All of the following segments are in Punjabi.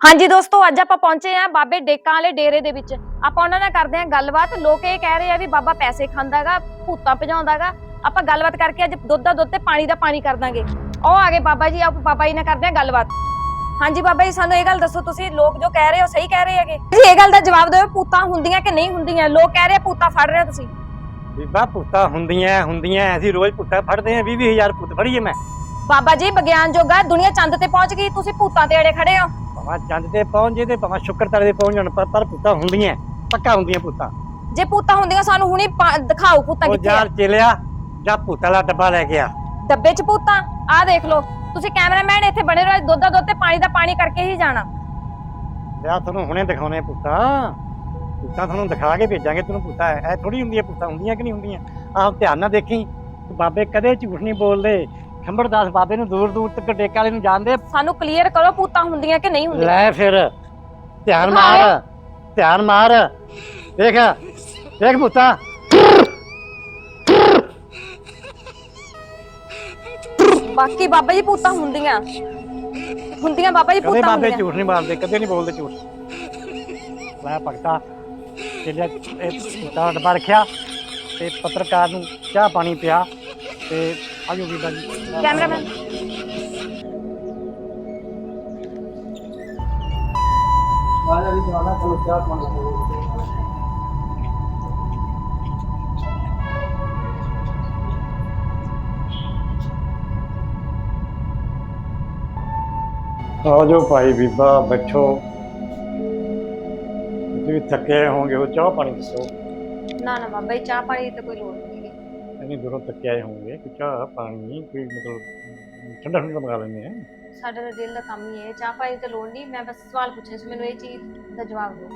ਹਾਂਜੀ ਦੋਸਤੋ ਅੱਜ ਆਪਾਂ ਪਹੁੰਚੇ ਆ ਬਾਬੇ ਡੇਕਾਂ ਵਾਲੇ ਡੇਰੇ ਦੇ ਵਿੱਚ। ਆਪਾਂ ਉਹਨਾਂ ਨਾਲ ਕਰਦੇ ਆ ਗੱਲਬਾਤ। ਲੋਕ ਇਹ ਕਹਿ ਰਹੇ ਆ ਵੀ ਬਾਬਾ ਪੈਸੇ ਖਾਂਦਾਗਾ ਭੂਤਾਂ ਭਜਾਉਂਦਾਗਾ। ਆਪਾਂ ਗੱਲਬਾਤ ਕਰਕੇ ਅੱਜ ਦੁੱਧ ਦਾ ਦੁੱਧ ਤੇ ਪਾਣੀ ਦਾ ਪਾਣੀ ਕਰ ਦਾਂਗੇ। ਉਹ ਆ ਗਏ ਬਾਬਾ ਜੀ ਆਪ ਬਾਬਾ ਜੀ ਨਾਲ ਕਰਦੇ ਆ ਗੱਲਬਾਤ। ਹਾਂਜੀ ਬਾਬਾ ਜੀ ਸਾਨੂੰ ਇਹ ਗੱਲ ਦੱਸੋ ਤੁਸੀਂ ਲੋਕ ਜੋ ਕਹਿ ਰਹੇ ਹੋ ਸਹੀ ਕਹਿ ਰਹੇ ਹੈਗੇ? ਜੀ ਇਹ ਗੱਲ ਦਾ ਜਵਾਬ ਦਿਓ ਭੂਤਾਂ ਹੁੰਦੀਆਂ ਕਿ ਨਹੀਂ ਹੁੰਦੀਆਂ? ਲੋਕ ਕਹਿ ਰਹੇ ਆ ਭੂਤਾਂ ਫੜ ਰਹੇ ਹੋ ਤੁਸੀਂ। ਬੀਬਾ ਪੁੱਤਾਂ ਹੁੰਦੀਆਂ ਹੁੰਦੀਆਂ। ਅਸੀਂ ਰੋਜ਼ ਪੁੱਤਾਂ ਫੜਦੇ ਆ 20 ਹਜ਼ਾਰ ਪੁੱਤ ਫੜੀਏ ਮੈਂ। ਬਾਬਾ ਜੀ ਵਿਗਿਆਨ ਜੋਗਾ ਦੁਨੀਆ ਚੰਦ ਤੇ ਪਹੁੰਚ ਗਈ। ਤੁਸੀਂ ਭੂਤਾਂ ਤੇ ਅੜੇ ਖੜੇ ਹੋ। ਭਾਵੇਂ ਚੰਦ ਤੇ ਪਹੁੰਚ ਜੇ ਤੇ ਭਾਵੇਂ ਸ਼ੁਕਰ ਤਾਰੇ ਤੇ ਪਹੁੰਚ ਜਾਣ ਪਰ ਪਰ ਪੁੱਤਾਂ ਹੁੰਦੀਆਂ ਪੱਕਾ ਹੁੰਦੀਆਂ ਪੁੱਤਾਂ ਜੇ ਭੂਤਾਂ ਹੁੰਦੀਆਂ ਸਾਨੂੰ ਹੁਣੇ ਪਾ- ਦਿਖਾਓ ਉਹ ਕਿੱਥੇ ਆ। ਯਾਰ ਚੇਲਿਆ ਜਾਂ ਪੁੱਤਾਂ ਵਾਲਾ ਡੱਬਾ ਲੈ ਕੇ ਆ। ਡੱਬੇ 'ਚ ਭੂਤਾਂ? ਆਹ ਦੇਖ ਲਓ ਤੁਸੀਂ ਕੈਮਰਾਮੈਨ ਇੱਥੇ ਬਣੇ ਰਹੋ ਦੁੱਧ ਦਾ ਦੁੱਧ ਤੇ ਪਾਣੀ ਦਾ ਪਾਣੀ ਕਰਕੇ ਹੀ ਜਾਣਾ। ਵਿਆਹ ਤੁਹਾਨੂੰ ਹੁਣੇ ਦਿਖਾਉਣੇ ਪੁੱਤਾਂ ਪੁੱਤਾਂ ਤੁਹਾਨੂੰ ਦਿਖਾ ਕੇ ਭੇਜਾਂਗੇ ਤੈਨੂੰ ਪੁੱਤਾਂ ਐ ਥੋੜੀ ਹੁੰਦੀਆਂ ਪੁੱਤਾਂ ਹੁੰਦੀਆਂ ਕਿ ਨਹੀਂ ਹੁੰਦੀਆਂ? ਆਹ ਧਿਆਨ ਨਾਲ ਦੇਖੀ ਬਾਬੇ ਕਦੇ ਝੂਠ ਨਹੀਂ ਬੋਲਦੇ। ਖੰਬੜਦਾਸ ਬਾਬੇ ਨੂੰ ਦੂਰ ਦੂਰ ਤੱਕ ਡੇਕ ਵਾਲੇ ਨੂੰ ਜਾਣਦੇ? ਸਾਨੂੰ ਕਲੀਅਰ ਕਰੋ ਭੂਤਾਂ ਹੁੰਦੀਆਂ ਕਿ ਨਹੀਂ ਹੁੰਦੀਆਂ। ਲੈ ਫਿਰ ਧਿਆਨ ਮਾਰ ਧਿਆਨ ਮਾਰ। ਦੇਖ ਦੇਖ ਪੁੱਤਾਂ ਬਾਕੀ ਬਾਬਾ ਜੀ ਭੂਤਾਂ ਹੁੰਦੀਆਂ। ਹੁੰਦੀਆਂ ਬਾਬਾ ਜੀ ਕਦੇ ਭੂਤਾਂ ਬਾਬੇ ਹੁੰਦੀਆਂ। ਝੂਠ ਨਹੀਂ ਮਾਰਦੇ ਕਦੇ ਨਹੀਂ ਬੋਲਦੇ ਝੂਠ। ਮੈਂ ਭਗਤਾ ਚੱਲਿਆ ਇਹ ਤਾਂ ਡੱਬਾ ਰੱਖਿਆ ਤੇ ਪੱਤਰਕਾਰ ਨੂੰ ਚਾਹ ਪਾਣੀ ਪਿਆ ਤੇ ਆਜੋ ਬੀਬਾ ਜੀ ਕੈਮਰਾਮੈਨ ਵਾਲਾ ਵੀ ਦਵਾਨਾ ਚਲੋ ਚਾਹ ਪਾਣੀ ਆਜੋ ਭਾਈ ਬੀਬਾ ਬੈਠੋ ਤੁਸੀਂ ਵੀ ਥੱਕੇ ਹੋਵੋਗੇ ਉਹ ਚਾਹ ਪਾਣੀ ਦੱਸੋ ਨਾ ਨਾ ਬਾਬਾ ਜੀ ਚਾਹ ਪਾਣੀ ਦੀ ਤਾਂ ਕੋਈ ਲੋੜ ਨਹੀਂ ਹੈਗੀ ਇੰਨੀ ਦੂਰੋਂ ਥੱਕੇ ਆਏ ਹੋਵੋਗੇ ਕਿ ਚਾਹ ਪਾਣੀ ਕੋਈ ਮਤਲਬ ਠੰਡਾ ਠੰਡਾ ਮੰਗਾ ਲੈਂਦੇ ਆ ਸਾਡਾ ਤਾਂ ਦਿਲ ਦਾ ਕੰਮ ਹੀ ਹੈ ਚਾਹ ਪਾਣੀ ਦੀ ਤਾਂ ਲੋੜ ਨਹੀਂ ਮੈਂ ਬਸ ਸਵਾਲ ਪੁੱਛਣੇ ਸੀ ਮੈਨੂੰ ਇਹ ਚੀਜ਼ ਦਾ ਜਵਾਬ ਦਿਓ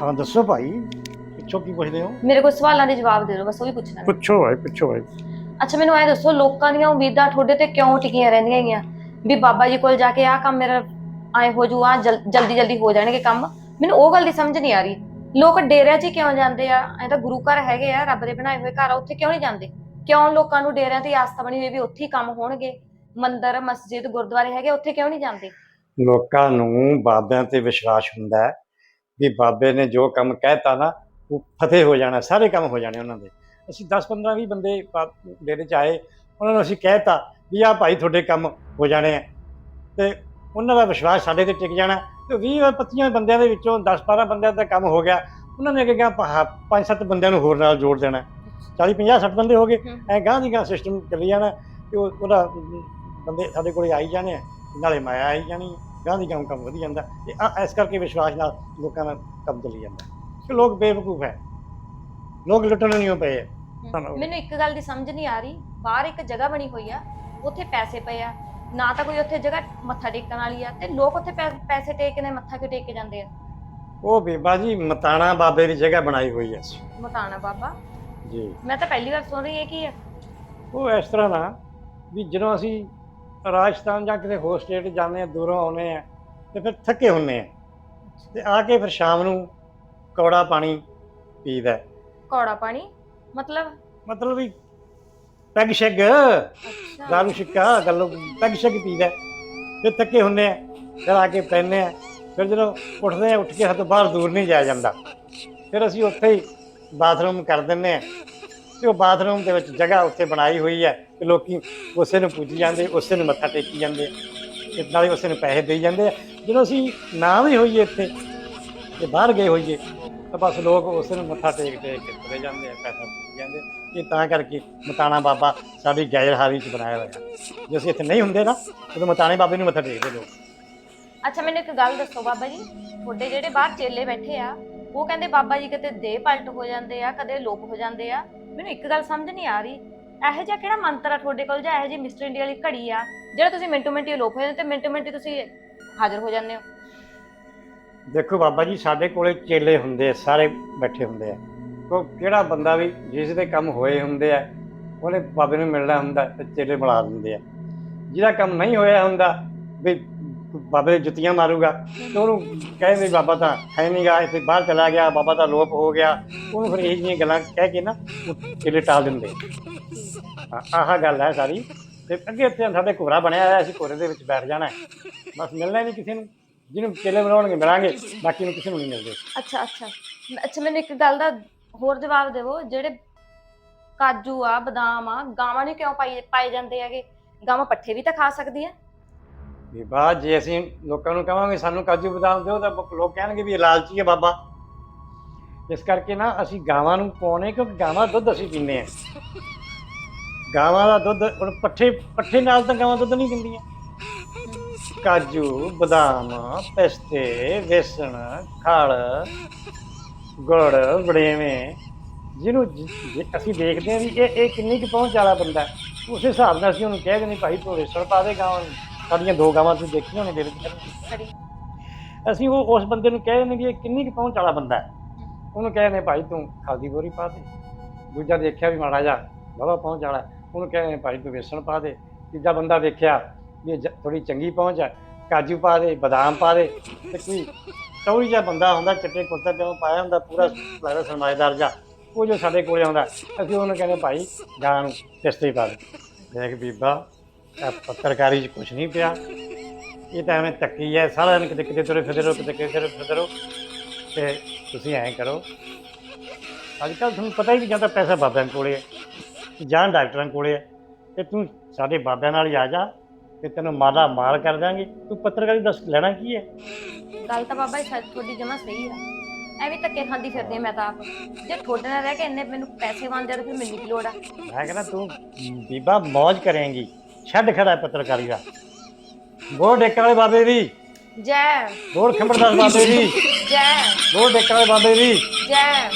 ਹਾਂ ਦੱਸੋ ਭਾਈ ਪਿੱਛੋਂ ਕੀ ਪੁੱਛਦੇ ਹੋ ਮੇਰੇ ਕੋਲ ਸਵਾਲਾਂ ਦੇ ਜਵਾਬ ਦੇ ਦਿਓ ਬਸ ਉਹ ਹੀ ਪੁੱਛਣਾ ਮੈਂ। ਪੁੱਛੋ ਭਾਈ ਪੁੱਛੋ ਭਾਈ ਅੱਛਾ ਮੈਨੂੰ ਐ ਦੱਸੋ ਲੋਕਾਂ ਦੀਆਂ ਉਮੀਦਾਂ ਤੁਹਾਡੇ ਤੇ ਕਿਉਂ ਟਿਕੀਆਂ ਰਹਿੰਦੀਆਂ ਹੈਗੀਆਂ ਵੀ ਬਾਬਾ ਜੀ ਕੋਲ ਜਾ ਕੇ ਆਹ ਕੰਮ ਮੇਰਾ ਐ ਹੋ ਜੂ ਆ ਜਲਦੀ ਜਲਦੀ ਹੋ ਜਾਣਗੇ ਕੰਮ ਮੈਨੂੰ ਉਹ ਗੱਲ ਦੀ ਸਮਝ ਨਹੀਂ ਆ ਰਹੀ ਲੋਕ ਡੇਰਿਆਂ 'ਚ ਹੀ ਕਿਉਂ ਜਾਂਦੇ ਆ? ਐ ਤਾਂ ਗੁਰੂ ਘਰ ਹੈਗੇ ਆ, ਰੱਬ ਦੇ ਬਣਾਏ ਹੋਏ ਘਰ ਆ, ਉੱਥੇ ਕਿਉਂ ਨਹੀਂ ਜਾਂਦੇ? ਕਿਉਂ ਲੋਕਾਂ ਨੂੰ ਡੇਰਿਆਂ ਤੇ ਆਸਥਾ ਬਣੀ ਹੋਈ ਵੀ ਉੱਥੇ ਹੀ ਕੰਮ ਹੋਣਗੇ? ਮੰਦਿਰ, ਮਸਜਿਦ, ਗੁਰਦੁਆਰੇ ਹੈਗੇ, ਉੱਥੇ ਕਿਉਂ ਨਹੀਂ ਜਾਂਦੇ? ਲੋਕਾਂ ਨੂੰ ਬਾਬਿਆਂ ਤੇ ਵਿਸ਼ਵਾਸ ਹੁੰਦਾ ਹੈ ਵੀ ਬਾਬੇ ਨੇ ਜੋ ਕੰਮ ਕਹਿਤਾ ਨਾ, ਉਹ ਫਤਿਹ ਹੋ ਜਾਣਾ, ਸਾਰੇ ਕੰਮ ਹੋ ਜਾਣੇ ਉਹਨਾਂ ਦੇ। ਅਸੀਂ 10 15 20 ਬੰਦੇ ਬਾ- ਡੇਰੇ ਚ ਆਏ, ਉਹਨਾਂ ਨੂੰ ਅਸੀਂ ਕਹਿਤਾ ਵੀ ਆਹ ਭਾਈ ਤੁਹਾਡੇ ਕੰਮ ਹੋ ਜਾਣੇ ਆ। ਤੇ ਉਹਨਾਂ ਦਾ ਵਿਸ਼ਵਾਸ ਸਾਡੇ ਤੇ ਟਿਕ ਜਾਣਾ। ਤੇ 20 25 ਬੰਦਿਆਂ ਦੇ ਵਿੱਚੋਂ 10 12 ਬੰਦਿਆਂ ਦਾ ਕੰਮ ਹੋ ਗਿਆ। ਉਹਨਾਂ ਨੇ ਅੱਗੇ ਗਾਂ ਪੰਜ ਸੱਤ ਬੰਦਿਆਂ ਨੂੰ ਹੋਰ ਨਾਲ ਜੋੜ ਦੇਣਾ। 40 50 60 ਬੰਦੇ ਹੋ ਗਏ। ਐ ਗਾਂ ਦੀ ਗਾਂ ਸਿਸਟਮ ਚੱਲੀ ਜਾਣਾ ਤੇ ਉਹ- ਉਹਦਾ ਬੰਦੇ ਸਾਡੇ ਕੋਲੇ ਆਈ ਜਾਣੇ ਨਾਲੇ ਮਾਇਆ ਆਈ ਜਾਣੀ ਗਾਂ ਦੀ ਗਾਂ ਕੰਮ ਵਧੀ ਜਾਂਦਾ। ਤੇ ਆ- ਇਸ ਕਰਕੇ ਵਿਸ਼ਵਾਸ ਨਾਲ ਲੋਕਾਂ ਦਾ ਕੰਮ ਚੱਲੀ ਜਾਂਦਾ। ਕਿ ਲੋਕ ਬੇਵਕੂਫ ਹੈ। ਲੋਕ ਲੁੱਟਣ ਨਹੀਂ ਪਏ। ਮੈਨੂੰ ਇੱਕ ਗੱਲ ਦੀ ਸਮਝ ਨਹੀਂ ਆ ਰਹੀ। ਬਾਹਰ ਇੱਕ ਜਗ੍ਹਾ ਬਣੀ ਹੋਈ ਆ। ਉੱਥੇ ਪੈਸੇ ਪਏ ਆ। ਨਾ ਤਾਂ ਕੋਈ ਉੱਥੇ ਜਗ੍ਹਾ ਮੱਥਾ ਟੇਕਣ ਵਾਲੀ ਆ ਤੇ ਲੋਕ ਉੱਥੇ ਪੈ- ਪੈਸੇ ਟੇਕ ਕੇ ਨੇ ਮੱਥਾ ਕਿਉਂ ਟੇਕ ਕੇ ਜਾਂਦੇ ਆ? ਉਹ ਬੀਬਾ ਜੀ ਮਤਾਣਾ ਬਾਬੇ ਦੀ ਜਗ੍ਹਾ ਬਣਾਈ ਹੋਈ ਹੈ ਮਤਾਣਾ ਬਾਬਾ? ਜੀ। ਮੈਂ ਤਾਂ ਪਹਿਲੀ ਵਾਰ ਸੁਣ ਰਹੀ ਹਾਂ ਕਿ ਉਹ ਇਸ ਤਰ੍ਹਾਂ ਨਾ ਵੀ ਜਦੋਂ ਅਸੀਂ ਰਾਜਸਥਾਨ ਜਾਂ ਕਿਸੇ ਹੋਰ ਸਟੇਟ ਜਾਂਦੇ ਆ ਦੂਰੋਂ ਆਉਨੇ ਆ ਤੇ ਫਿਰ ਥੱਕੇ ਹੁੰਨੇ ਆ ਤੇ ਆ ਕੇ ਫਿਰ ਸ਼ਾਮ ਨੂੰ ਕੌੜਾ ਪਾਣੀ ਪੀਦਾ। ਹੈ। ਕੌੜਾ ਪਾਣੀ? ਮਤਲਬ? ਮਤਲਬ ਵੀ ਪੈਗ ਸ਼ੈਗ। ਦਾਰੂ ਸ਼ਿੱਕਾ ਗੱਲੋਂ ਪੈਗ ਸ਼ੈਗ ਪੀਦਾ। ਫਿਰ ਥੱਕੇ ਹੁੰਨੇ ਆ ਫਿਰ ਆ ਕੇ ਪੈਨੇ ਆ। ਫਿਰ ਜਦੋਂ ਉੱਠਦੇ ਆ ਉੱਠ ਕੇ ਹੱਥੋਂ ਬਾਹਰ ਦੂਰ ਨਹੀਂ ਜਾਇਆ ਜਾਂਦਾ। ਫਿਰ ਅਸੀਂ ਉੱਥੇ ਹੀ ਬਾਥਰੂਮ ਕਰ ਦਿੰਨੇ ਆ। ਤੇ ਉਹ ਬਾਥਰੂਮ ਦੇ ਵਿੱਚ ਜਗ੍ਹਾ ਉੱਥੇ ਬਣਾਈ ਹੋਈ ਹੈ ਕਿ ਲੋਕੀ ਉਸੇ ਨੂੰ ਪੂਜੀ ਜਾਂਦੇ ਉਸੇ ਨੂੰ ਮੱਥਾ ਟੇਕੀ ਜਾਂਦੇ ਤੇ ਨਾਲੇ ਉਸੇ ਨੂੰ ਪੈਸੇ ਦੇਈ ਜਾਂਦੇ ਜਦੋਂ ਅਸੀਂ ਨਾ ਵੀ ਹੋਈਏ ਇੱਥੇ ਤੇ ਬਾਹਰ ਗਏ ਹੋਈਏ ਤਾਂ ਬਸ ਲੋਕ ਉਸੇ ਨੂੰ ਮੱਥਾ ਟੇਕ ਟੇਕ ਕੇ ਤੁਰੇ ਜਾਂਦੇ ਆ, ਪੈਸਾ ਪੂਜੀ ਜਾਂਦੇ ਇਹ ਤਾਂ ਕਰਕੇ ਮਤਾਣਾ ਬਾਬਾ ਸਾਡੀ ਗੈਰ ਹਾਰੀ ਚ ਬਣਾਇਆ ਹੋਇਆ ਜੇ ਅਸੀਂ ਇੱਥੇ ਨਹੀਂ ਹੁੰਦੇ ਨਾ, ਉਦੋਂ ਮਤਾਣੇ ਬਾਬੇ ਨੂੰ ਮੱਥਾ ਟੇਕਦੇ ਲੋਕ। ਅੱਛਾ, ਮੈਨੂੰ ਇੱਕ ਗੱਲ ਦੱਸੋ ਬਾਬਾ ਜੀ। ਤੁਹਾਡੇ ਜਿਹੜੇ ਬਾਹਰ ਚੇਲੇ ਬੈਠੇ ਆ, ਉਹ ਕਹਿੰਦੇ ਬਾਬਾ ਜੀ ਕਿਤੇ ਦੇਹ ਪਲਟ ਹੋ ਜਾਂਦੇ ਆ, ਕਦੇ ਲੋਪ ਹੋ ਜਾਂਦੇ ਆ। ਮੈਨੂੰ ਇੱਕ ਗੱਲ ਸਮਝ ਨਹੀਂ ਆ ਰਹੀ। ਇਹੋ ਜਿਹਾ ਕਿਹੜਾ ਮੰਤਰ ਆ ਤੁਹਾਡੇ ਕੋਲ ਜਾਂ ਇਹੋ ਜਿਹੀ ਮਿਸਟਰ ਇੰਡੀਆ ਵਾਲੀ ਘੜੀ ਆ? ਜਿਹੜਾ ਤੁਸੀਂ ਮਿੰਟੋ ਮਿੰਟੀ ਲੋਪ ਹੋ ਜਾਂਦੇ ਤੇ ਮਿੰਟੋ ਮਿੰਟੀ ਤੁਸੀਂ ਹਾਜ਼ਰ ਹੋ ਜਾਂਦੇ ਹੋ। ਦੇਖੋ ਬਾਬਾ ਜੀ, ਸਾਡੇ ਕੋਲੇ ਚੇਲੇ ਹੁੰਦੇ ਆ, ਸਾਰੇ ਬੈਠੇ ਹੁੰਦੇ ਆ। ਕੋ ਕਿਹੜਾ ਬੰਦਾ ਵੀ ਜਿਸ ਦੇ ਕੰਮ ਹੋਏ ਹੁੰਦੇ ਆ, ਉਹਨੇ ਬਾਬੇ ਨੂੰ ਮਿਲਣਾ ਹੁੰਦਾ ਤੇ ਚੇਲੇ ਬੁਲਾ ਦਿੰਦੇ ਆ। ਜਿਹਦਾ ਕੰਮ ਨਹੀਂ ਹੋਇਆ ਹੁੰਦਾ, ਵੀ ਬਾਬੇ ਦੇ ਜੁੱਤੀਆਂ ਮਾਰੂਗਾ, ਤੇ ਉਹਨੂੰ ਕਹਿੰਦੇ ਬਾਬਾ ਤਾਂ ਹੈ ਨਹੀਂਗਾ ਇੱਥੇ ਬਾਹਰ ਚਲਾ ਗਿਆ, ਬਾਬਾ ਦਾ ਲੋਪ ਹੋ ਗਿਆ। ਉਹਨੂੰ ਫਿਰ ਇਹ ਜਿਹੀਆਂ ਗੱਲਾਂ ਕਹਿ ਕੇ ਨਾ ਚੇਲੇ ਟਾਲ ਦਿੰਦੇ ਆ। ਆਹ ਗੱਲ ਹੈ ਸਾਰੀ। ਤੇ ਅੱਗੇ ਇੱਥੇ ਸਾਡੇ ਘੋੜਾ ਬਣਿਆ ਹੋਇਆ, ਅਸੀਂ ਘੋੜੇ ਦੇ ਵਿੱਚ ਬੈਠ ਜਾਣਾ ਬਸ ਮਿਲਣਾ ਹੀ ਨਹੀਂ ਕਿਸੇ ਨੂੰ। ਜਿਹਨੂੰ ਕੇਲੇ ਬਣਾਉਣਗੇ ਮਿਲਾਂਗੇ ਬਾਕੀ ਨੂੰ ਕਿਸੇ ਨੂੰ ਨਹੀਂ ਮਿਲਦੇ। ਅੱਛਾ ਅੱਛਾ। ਮ- ਅੱਛਾ ਮੈਨੂੰ ਇੱਕ ਗੱਲ ਦਾ ਹੋਰ ਜਵਾਬ ਦੇਵੋ ਜਿਹੜੇ ਕਾਜੂ ਆ ਬਦਾਮ ਆ ਗਾਵਾਂ ਨੂੰ ਕਿਉਂ ਪਾਈ ਪਾਏ ਜਾਂਦੇ ਹੈਗੇ? ਗਾਵਾਂ ਪੱਠੇ ਵੀ ਤਾਂ ਖਾ ਸਕਦੀਆਂ। ਵੀ ਬਾਅਦ ਜੇ ਅਸੀਂ ਲੋਕਾਂ ਨੂੰ ਕਹਾਂਗੇ ਸਾਨੂੰ ਕਾਜੂ ਬਦਾਮ ਦਿਓ ਤਾਂ ਲੋਕ ਕਹਿਣਗੇ ਵੀ ਇਹ ਲਾਲਚੀ ਹੈ ਬਾਬਾ। ਇਸ ਕਰਕੇ ਨਾ ਅਸੀਂ ਗਾਵਾਂ ਨੂੰ ਪਾਉਣੇ ਕਿਉਂਕਿ ਗਾਵਾਂ ਦੁੱਧ ਅਸੀਂ ਪੀਂਦੇ ਆ ਗਾਵਾਂ ਦਾ ਦੁੱਧ ਹੁਣ ਪੱਠੇ ਪੱਠੇ ਨਾਲ ਤਾਂ ਗਾਵਾਂ ਦੁੱਧ ਨਹੀਂ ਦਿੰਦੀਆਂ। ਕਾਜੂ ਬਦਾਮ ਪਿਸਤੇ ਵੇਸਣ ਖਲ ਗੁੜ ਬੜੇਵੇਂ ਜਿਹਨੂੰ ਜਿ- ਜੇ ਅਸੀਂ ਦੇਖਦੇ ਹਾਂ ਵੀ ਇਹ ਇਹ ਕਿੰਨੀ ਕੁ ਪਹੁੰਚ ਵਾਲਾ ਬੰਦਾ ਹੈ, ਉਸ ਹਿਸਾਬ ਨਾਲ ਅਸੀਂ ਉਹਨੂੰ ਕਹਿ ਦਿੰਦੇ ਭਾਈ ਤੂੰ ਵੇਸਣ ਪਾ ਦੇ ਗਾਵਾਂ ਨੂੰ। ਸਾਡੀਆਂ ਦੋ ਗਾਵਾਂ ਤੁਸੀਂ ਦੇਖੀਆਂ ਹੋਣੇ ਮੇਰੇ ਖੜੀ। ਅਸੀਂ ਉਹ ਉਸ ਬੰਦੇ ਨੂੰ ਕਹਿ ਦਿੰਦੇ ਵੀ ਇਹ ਕਿੰਨੀ ਕੁ ਪਹੁੰਚ ਵਾਲਾ ਬੰਦਾ ਹੈ। ਉਹਨੂੰ ਕਹਿੰਦੇ ਭਾਈ ਤੂੰ ਖਾਦੀ ਬੋਰੀ ਪਾ ਦੇ। ਦੂਜਾ ਦੇਖਿਆ ਵੀ ਮਾੜਾ ਜਾ ਬਾਬਾ ਪਹੁੰਚ ਵਾਲਾ ਉਹਨੂੰ ਕਹਿੰਦੇ ਭਾਈ ਤੂੰ ਵੇਸਣ ਪਾ ਦੇ। ਤੀਜਾ ਬੰਦਾ ਵੇਖਿਆ ਵੀ ਇਹ ਥੋੜੀ ਚੰਗੀ ਪਹੁੰਚ ਹੈ ਕਾਜੂ ਪਾ ਦੇ, ਬਦਾਮ ਪਾ ਦੇ, ਤੇ ਕੋਈ ਟੌਰੀ ਜਿਹਾ ਬੰਦਾ ਹੁੰਦਾ, ਚਿੱਟੇ ਕੁੜਤਾ ਪਜਾਮਾ ਪਾਇਆ ਹੁੰਦਾ, ਪੂਰਾ ਲੱਗਦਾ ਸਰਮਾਏਦਾਰ ਜਾ ਉਹ ਜੋ ਸਾਡੇ ਕੋਲੇ ਆਉਂਦਾ, ਅਸੀਂ ਉਹਨੂੰ ਕਹਿੰਦੇ, ਭਾਈ, ਗਾਂ ਨੂੰ ਪਿਸਤੇ ਹੀ ਪਾ ਦੇ। ਦੇਖ ਬੀਬਾ, ਇਹ ਪੱਤਰਕਾਰੀ 'ਚ ਕੁਝ ਨਹੀਂ ਪਿਆ। ਇਹ ਤਾਂ ਐਵੇਂ ਤੱਕੀ ਹੈ ਸਾਰਾ ਦਿਨ ਕਿਤੇ ਕਿਤੇ ਤੁਰੇ ਫਿਰਦੇ ਰਹੋ, ਕਿਤੇ ਕਿਤੇ ਤੁਰੇ ਫਿਰਦੇ ਰਹੋ। ਤੇ ਤੁਸੀਂ ਐਂ ਕਰੋ ਅੱਜ ਕੱਲ੍ਹ ਤੁਹਾਨੂੰ ਪਤਾ ਹੀ ਨਹੀਂ ਜਾਂਦਾ ਪੈਸਾ ਬਾਬਿਆਂ ਕੋਲੇ ਹੈ ਜਾਂ ਡਾਕਟਰਾਂ ਕੋਲੇ ਹੈ ਤੇ ਤੂੰ ਸਾਡੇ ਬਾਬਿਆਂ ਨਾਲ ਹੀ ਆ ਜਾ ਤੇ ਤੈਨੂੰ ਮਾਲਾ ਮਾਲ ਕਰ ਦਾਂਗੇ ਤੂੰ ਪੱਤਰਕਾਰੀ ਦੱਸ ਲੈਣਾ ਕੀ ਹੈ? ਗੱਲ ਤਾਂ ਬਾਬਾ ਜੀ ਸੱਚ ਤੁਹਾਡੀ ਜਮਾ ਸਹੀ ਆ ਐਵੇਂ ਧੱਕੇ ਖਾਂਦੀ ਫਿਰਦੀ ਆ ਮੈਂ ਤਾਂ ਆਪ। ਜੇ ਤੁਹਾਡੇ ਨਾਲ ਰਹਿ ਕੇ ਇੰਨੇ ਮੈਨੂੰ ਪੈਸੇ ਆ ਤਾਂ ਫਿਰ ਮੈਨੂੰ ਕੀ ਲੋੜ ਆ? ਮੈਂ ਕਹਿੰਦਾ ਤੂੰ ਬੀਬਾ ਮौज ਕਰੇਂਗੀ। ਛੱਡ ਖੜਾ ਪੱਤਰਕਾਰੀ ਦਾ। ਬੋਲ ਡੇਕਣ ਵਾਲੇ ਬਾਬੇ ਦੀ। ਜੈ। ਬੋਲ ਖੰਬਰਦਾਸ ਬਾਬੇ ਦੀ। ਜੈ। ਬੋਲ ਡੇਕਣ ਵਾਲੇ ਬਾਬੇ ਦੀ। ਜੈ।